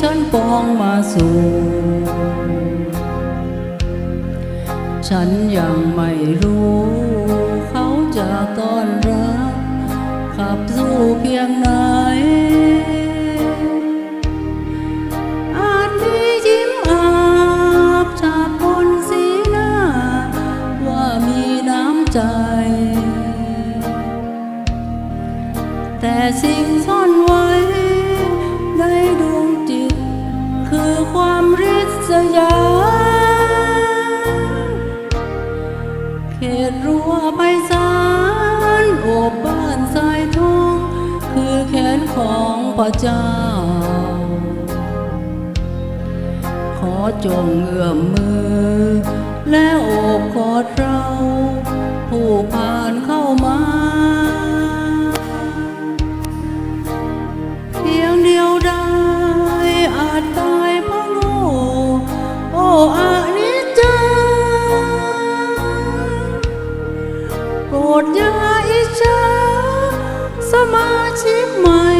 ฉันปองมาสู่ฉันยังไม่รู้ เขาจะต้อนรับขับสู้เพียงไหนอาจมียิ้มอาบจากบนสีหน้า ว่ามีน้ำใจ แต่สิ่งซ่อน พระเจ้า ขอจงเอื้อมมือ และโอบกอดเรา ผู้ผ่านเข้ามา เพียงเดียวได้อาจตายเพราะโง่โอ้อานิจจาโปรดยาอิจฉาสมาชิกใหม่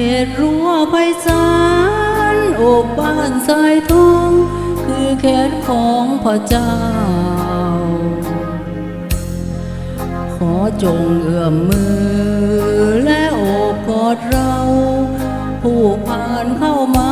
ขตรั้วไพศาลโอบบ้านสายทองคือแขนของพระเจ้า ขอจงเอื้อมมือและโอบกอดเรา ผู้ผ่านเข้ามา